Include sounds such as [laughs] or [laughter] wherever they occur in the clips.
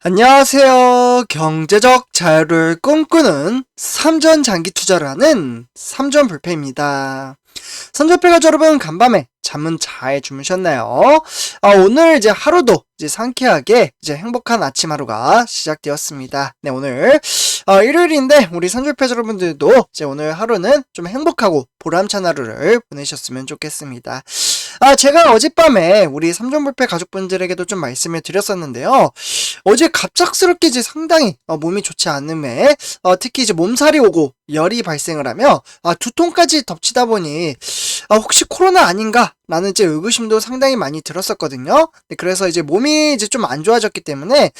안녕하세요. 경제적 자유를 꿈꾸는 삼전 장기 투자를 하는 삼전 불패입니다. 선조패가 여러분 간밤에 잠은 잘 주무셨나요? 아, 오늘 이제 하루도 이제 상쾌하게 이제 행복한 아침 하루가 시작되었습니다. 네, 오늘 어, 일요일인데 우리 선조패 여러분들도 이제 오늘 하루는 좀 행복하고 보람찬 하루를 보내셨으면 좋겠습니다. 아, 제가 어젯밤에 우리 삼전불패 가족분들에게도 좀 말씀을 드렸었는데요. 어제 갑작스럽게 이제 상당히 어, 몸이 좋지 않음에 어, 특히 이제 몸살이 오고 열이 발생을 하며 아, 두통까지 덮치다 보니 아, 혹시 코로나 아닌가? 라는 이제 의구심도 상당히 많이 들었었거든요. 네, 그래서 이제 몸이 이제 좀 안 좋아졌기 때문에 아,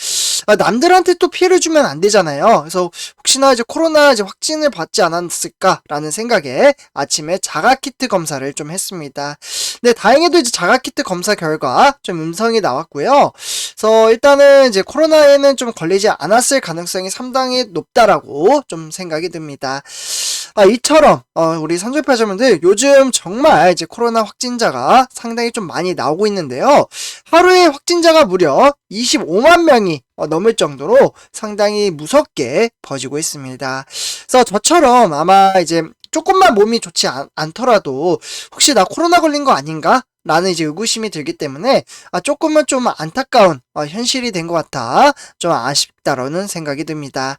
남들한테 또 피해를 주면 안 되잖아요. 그래서 혹시나 이제 코로나 이제 확진을 받지 않았을까라는 생각에 아침에 자가 키트 검사를 좀 했습니다. 네, 다행히도 이제 자가 키트 검사 결과 좀 음성이 나왔고요. 그래서 일단은 이제 코로나에는 좀 걸리지 않았을 가능성이 상당히 높다라고 좀 생각이 듭니다. 아, 이처럼 어, 우리 선조파자분들 요즘 정말 이제 코로나 확진자가 상당히 좀 많이 나오고 있는데요. 하루에 확진자가 무려 25만 명이 어, 넘을 정도로 상당히 무섭게 퍼지고 있습니다. 그래서 저처럼 아마 이제 조금만 몸이 좋지 않, 않더라도 혹시 나 코로나 걸린 거 아닌가? 라는 이제 의구심이 들기 때문에 아, 조금은 좀 안타까운 어, 현실이 된 것 같아 좀 아쉽다라는 생각이 듭니다.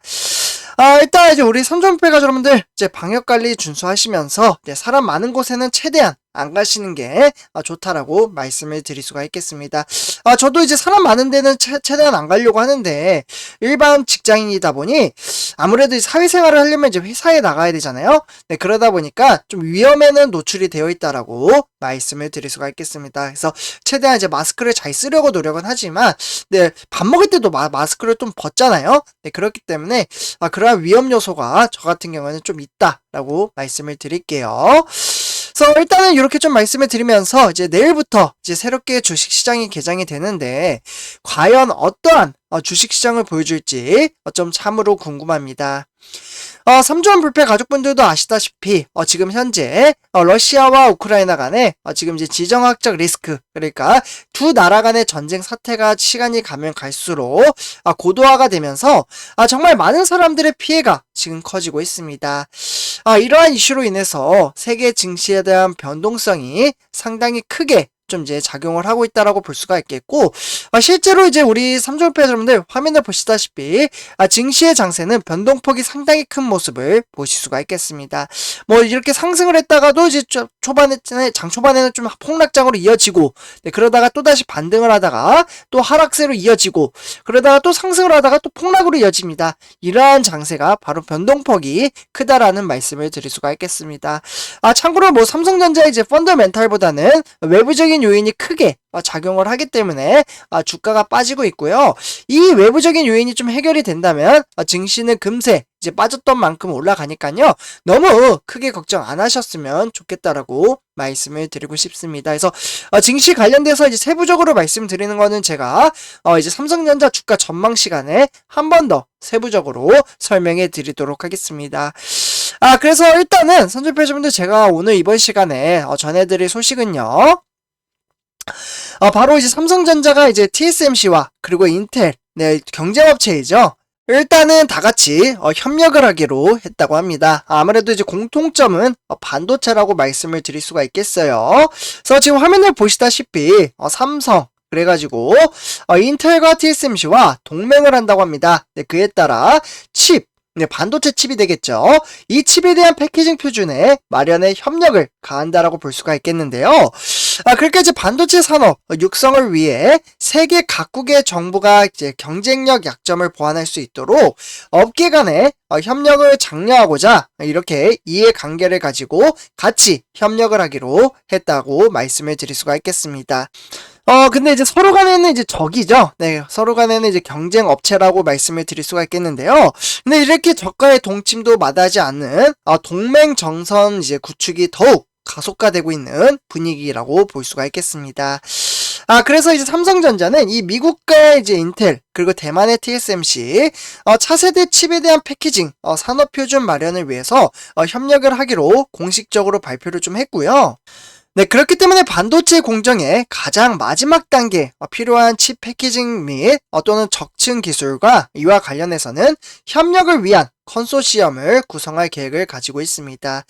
아, 일단 이제 우리 선전패가 여러분들 이제 방역 관리 준수하시면서 이제 사람 많은 곳에는 최대한 안 가시는 게 아, 좋다라고 말씀을 드릴 수가 있겠습니다. 아, 저도 이제 사람 많은 데는 최, 최대한 안 가려고 하는데 일반 직장인이다 보니 아무래도 사회생활을 하려면 이제 회사에 나가야 되잖아요. 네, 그러다 보니까 좀 위험에는 노출이 되어 있다라고 말씀을 드릴 수가 있겠습니다. 그래서 최대한 이제 마스크를 잘 쓰려고 노력은 하지만 네, 밥 먹을 때도 마, 마스크를 좀 벗잖아요. 네, 그렇기 때문에 아, 그러한 위험 요소가 저 같은 경우에는 좀 있다라고 말씀을 드릴게요. 그래서 일단은 이렇게 좀 말씀을 드리면서 이제 내일부터 이제 새롭게 주식 시장이 개장이 되는데 과연 어떠한 어, 주식 시장을 보여줄지 어, 좀 참으로 궁금합니다. 어, 3조원 불패 가족분들도 아시다시피 어, 지금 현재 어, 러시아와 우크라이나 간에 어, 지금 이제 지정학적 리스크 그러니까 두 나라 간의 전쟁 사태가 시간이 가면 갈수록 아, 고도화가 되면서 아, 정말 많은 사람들의 피해가 지금 커지고 있습니다. 아, 이러한 이슈로 인해서 세계 증시에 대한 변동성이 상당히 크게 좀 이제 작용을 하고 있다라고 볼 수가 있겠고 아, 실제로 이제 우리 삼종패 여러분들 화면을 보시다시피 아, 증시의 장세는 변동폭이 상당히 큰 모습을 보실 수가 있겠습니다. 뭐 이렇게 상승을 했다가도 이제 초반에 장 초반에는 좀 폭락장으로 이어지고 네, 그러다가 또 다시 반등을 하다가 또 하락세로 이어지고 그러다가 또 상승을 하다가 또 폭락으로 이어집니다. 이러한 장세가 바로 변동폭이 크다라는 말씀을 드릴 수가 있겠습니다. 아 참고로 뭐 삼성전자의 이제 펀더멘탈보다는 외부적인 외부적인 요인이 크게 어, 작용을 하기 때문에 어, 주가가 빠지고 있고요. 이 외부적인 요인이 좀 해결이 된다면 어, 증시는 금세 이제 빠졌던 만큼 올라가니까요. 너무 크게 걱정 안 하셨으면 좋겠다라고 말씀을 드리고 싶습니다. 그래서 증시 관련돼서 이제 세부적으로 말씀드리는 거는 제가 이제 삼성전자 주가 전망 시간에 한 번 더 세부적으로 설명해 드리도록 하겠습니다. 아, 그래서 일단은 선주표주분들 제가 오늘 이번 시간에 전해드릴 소식은요. 어, 바로 이제 삼성전자가 이제 TSMC와 그리고 인텔, 네, 경쟁업체이죠. 일단은 다 같이 어, 협력을 하기로 했다고 합니다. 아무래도 이제 공통점은 어, 반도체라고 말씀을 드릴 수가 있겠어요. 그래서 지금 화면을 보시다시피 어, 삼성 그래가지고 어, 인텔과 TSMC와 동맹을 한다고 합니다. 네, 그에 따라 칩 네, 반도체 칩이 되겠죠. 이 칩에 대한 패키징 표준에 마련의 협력을 가한다라고 볼 수가 있겠는데요. 아, 그러니까 이제 반도체 산업 육성을 위해 세계 각국의 정부가 이제 경쟁력 약점을 보완할 수 있도록 업계 간의 어, 협력을 장려하고자 이렇게 이해관계를 가지고 같이 협력을 하기로 했다고 말씀을 드릴 수가 있겠습니다. 어, 근데 이제 서로 간에는 이제 적이죠. 네, 서로 간에는 이제 경쟁 업체라고 말씀을 드릴 수가 있겠는데요. 근데 이렇게 적과의 동침도 마다하지 않는 어, 동맹 정선 이제 구축이 더욱 가속화되고 있는 분위기라고 볼 수가 있겠습니다. 아, 그래서 이제 삼성전자는 이 미국과의 이제 인텔, 그리고 대만의 TSMC, 어, 차세대 칩에 대한 패키징, 어, 산업표준 마련을 위해서 어, 협력을 하기로 공식적으로 발표를 좀 했고요. 네, 그렇기 때문에 반도체 공정의 가장 마지막 단계 어, 필요한 칩 패키징 및 어, 또는 적층 기술과 이와 관련해서는 협력을 위한 컨소시엄을 구성할 계획을 가지고 있습니다.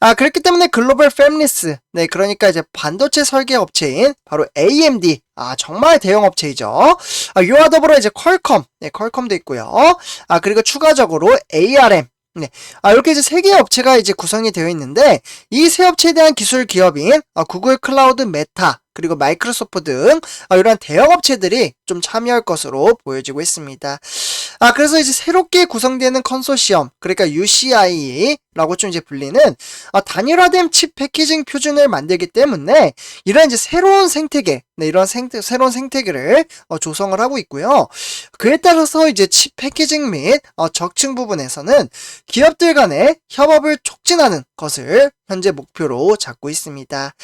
아, 그렇기 때문에 글로벌 팹리스, 네, 그러니까 이제 반도체 설계 업체인 바로 AMD, 아, 정말 대형 업체이죠. 아, 이와 더불어 이제 퀄컴, 네, 퀄컴도 있고요. 아, 그리고 추가적으로 ARM, 네. 아, 이렇게 이제 세 개의 업체가 이제 구성이 되어 있는데, 이 세 업체에 대한 기술 기업인 아, 구글 클라우드 메타, 그리고 마이크로소프트 등 아, 이런 대형 업체들이 좀 참여할 것으로 보여지고 있습니다. 아, 그래서 이제 새롭게 구성되는 컨소시엄, 그러니까 UCI라고 좀 이제 불리는 아, 단일화된 칩 패키징 표준을 만들기 때문에 이런 이제 새로운 생태계, 네, 이런 생태, 새로운 생태계를 어, 조성을 하고 있고요. 그에 따라서 이제 칩 패키징 및 어, 적층 부분에서는 기업들 간의 협업을 촉진하는 것을 현재 목표로 잡고 있습니다.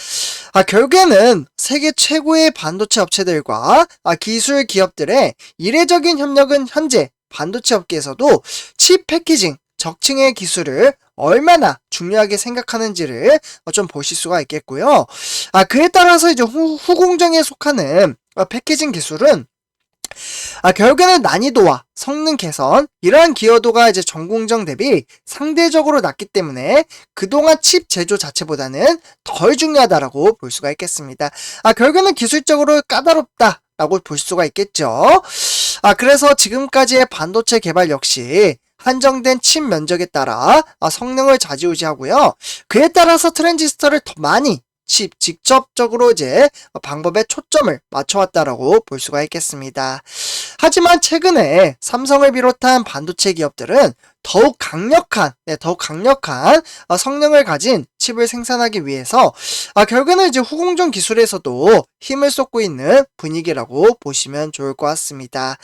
아, 결국에는 세계 최고의 반도체 업체들과 아, 기술 기업들의 이례적인 협력은 현재 반도체 업계에서도 칩 패키징, 적층의 기술을 얼마나 중요하게 생각하는지를 어, 좀 보실 수가 있겠고요. 아, 그에 따라서 이제 후, 후공정에 속하는 어, 패키징 기술은 아, 결국에는 난이도와 성능 개선, 이러한 기여도가 이제 전공정 대비 상대적으로 낮기 때문에 그동안 칩 제조 자체보다는 덜 중요하다라고 볼 수가 있겠습니다. 아, 결국에는 기술적으로 까다롭다. 라고 볼 수가 있겠죠. 아, 그래서 지금까지의 반도체 개발 역시 한정된 칩 면적에 따라 아, 성능을 좌지우지하고요. 그에 따라서 트랜지스터를 더 많이 칩 직접적으로 이제 방법에 초점을 맞춰왔다라고 볼 수가 있겠습니다. 하지만 최근에 삼성을 비롯한 반도체 기업들은 더욱 강력한, 네, 더욱 강력한 어, 성능을 가진 칩을 생산하기 위해서 아, 결국에는 이제 후공정 기술에서도 힘을 쏟고 있는 분위기라고 보시면 좋을 것 같습니다.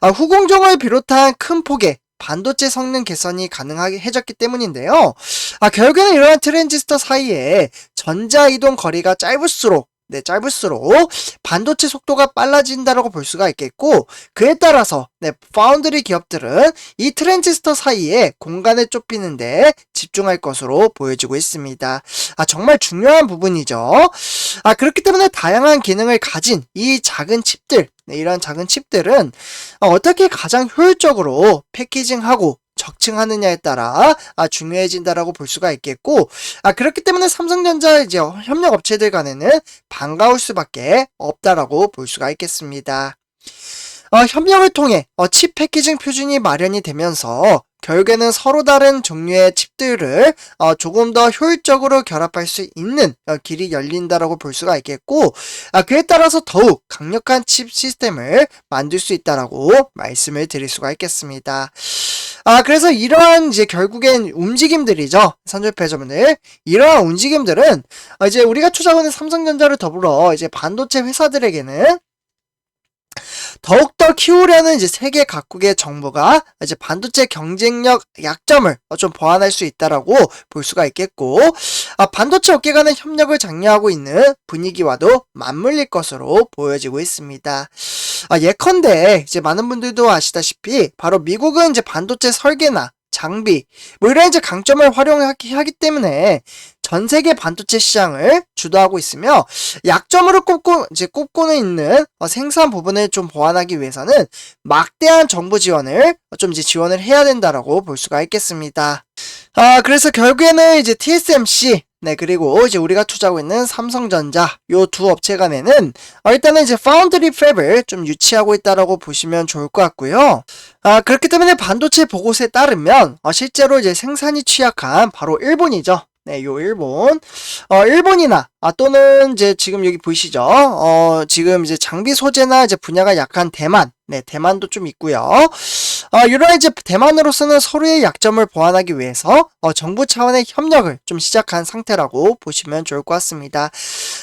아, 후공정을 비롯한 큰 폭의 반도체 성능 개선이 가능하게 해졌기 때문인데요. 아, 결국에는 이러한 트랜지스터 사이에 전자 이동 거리가 짧을수록 네, 짧을수록 반도체 속도가 빨라진다라고 볼 수가 있겠고 그에 따라서 네, 파운드리 기업들은 이 트랜지스터 사이에 공간을 좁히는데 집중할 것으로 보여지고 있습니다. 아, 정말 중요한 부분이죠. 아, 그렇기 때문에 다양한 기능을 가진 이 작은 칩들 네, 이런 작은 칩들은 어떻게 가장 효율적으로 패키징하고 적층하느냐에 따라 아, 중요해진다라고 볼 수가 있겠고 아, 그렇기 때문에 삼성전자 이제 협력 업체들 간에는 반가울 수밖에 없다라고 볼 수가 있겠습니다. 어, 협력을 통해 어, 칩 패키징 표준이 마련이 되면서 결국에는 서로 다른 종류의 칩들을 어, 조금 더 효율적으로 결합할 수 있는 어, 길이 열린다라고 볼 수가 있겠고 아, 그에 따라서 더욱 강력한 칩 시스템을 만들 수 있다라고 말씀을 드릴 수가 있겠습니다. 아, 그래서 이러한 이제 결국엔 움직임들이죠. 선조패저분들. 이러한 움직임들은 어, 이제 우리가 투자하는 삼성전자를 더불어 이제 반도체 회사들에게는 더욱더 키우려는 이제 세계 각국의 정부가 이제 반도체 경쟁력 약점을 좀 보완할 수 있다라고 볼 수가 있겠고, 아, 반도체 업계 간의 협력을 장려하고 있는 분위기와도 맞물릴 것으로 보여지고 있습니다. 아, 예컨대 이제 많은 분들도 아시다시피 바로 미국은 이제 반도체 설계나 장비 뭐 이런 이제 강점을 활용하기 하기 때문에 전 세계 반도체 시장을 주도하고 있으며 약점으로 꼽고 이제 꼽고는 있는 어, 생산 부분을 좀 보완하기 위해서는 막대한 정부 지원을 좀 이제 지원을 해야 된다라고 볼 수가 있겠습니다. 아 그래서 결국에는 이제 TSMC 네, 그리고 이제 우리가 투자하고 있는 삼성전자 요 두 업체 간에는 어, 일단은 이제 파운드리 팹을 좀 유치하고 있다라고 보시면 좋을 것 같고요. 아, 그렇기 때문에 반도체 보고서에 따르면 어, 실제로 이제 생산이 취약한 바로 일본이죠. 네, 요 일본. 어, 일본이나, 아, 또는 이제 지금 여기 보이시죠? 어, 지금 이제 장비 소재나 이제 분야가 약한 대만. 네, 대만도 좀 있고요. 어, 이런 이제 대만으로서는 서로의 약점을 보완하기 위해서 어, 정부 차원의 협력을 좀 시작한 상태라고 보시면 좋을 것 같습니다.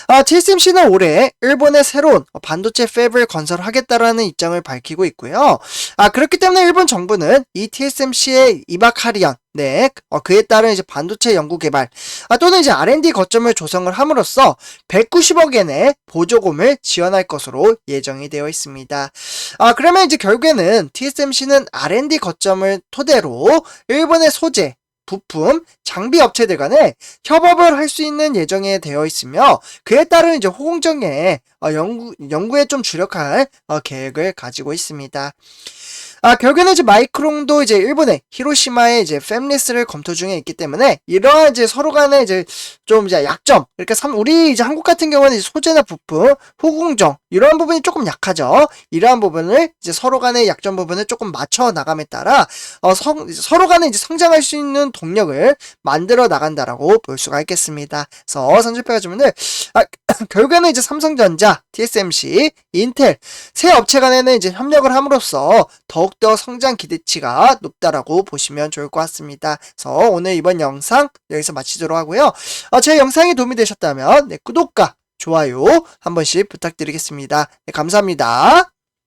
어, TSMC는 올해 일본의 새로운 반도체 팹을 건설하겠다라는 입장을 밝히고 있고요. 아, 그렇기 때문에 일본 정부는 이 TSMC의 이바카리언 네, 어, 그에 따른 이제 반도체 연구 개발, 아, 또는 이제 R&D 거점을 조성을 함으로써 190억 엔의 보조금을 지원할 것으로 예정이 되어 있습니다. 아, 그러면 이제 결국에는 TSMC는 R&D 거점을 토대로 일본의 소재, 부품, 장비 업체들 간에 협업을 할 수 있는 예정에 되어 있으며 그에 따른 이제 호공정에 어, 연구 연구에 좀 주력할 어, 계획을 가지고 있습니다. 아, 결국에는 이제 마이크론도 이제 일본의 히로시마에 이제 팹리스를 검토 중에 있기 때문에 이러한 이제 서로 간에 이제 좀 이제 약점, 그러니까 삼- 우리 이제 한국 같은 경우는 소재나 부품, 호공정 이러한 부분이 조금 약하죠. 이러한 부분을 이제 서로 간의 약점 부분을 조금 맞춰 나감에 따라 어, 성, 서로 간에 이제 성장할 수 있는 동력을 만들어 나간다라고 볼 수가 있겠습니다. 그래서 선출패 가지고는 아, [laughs] 결국에는 이제 삼성전자, TSMC, 인텔 세 업체 간에는 이제 협력을 함으로써 더욱더 성장 기대치가 높다라고 보시면 좋을 것 같습니다. 그래서 오늘 이번 영상 여기서 마치도록 하고요. 어, 제 영상이 도움이 되셨다면 네, 구독과 좋아요 한 번씩 부탁드리겠습니다. 네, 감사합니다.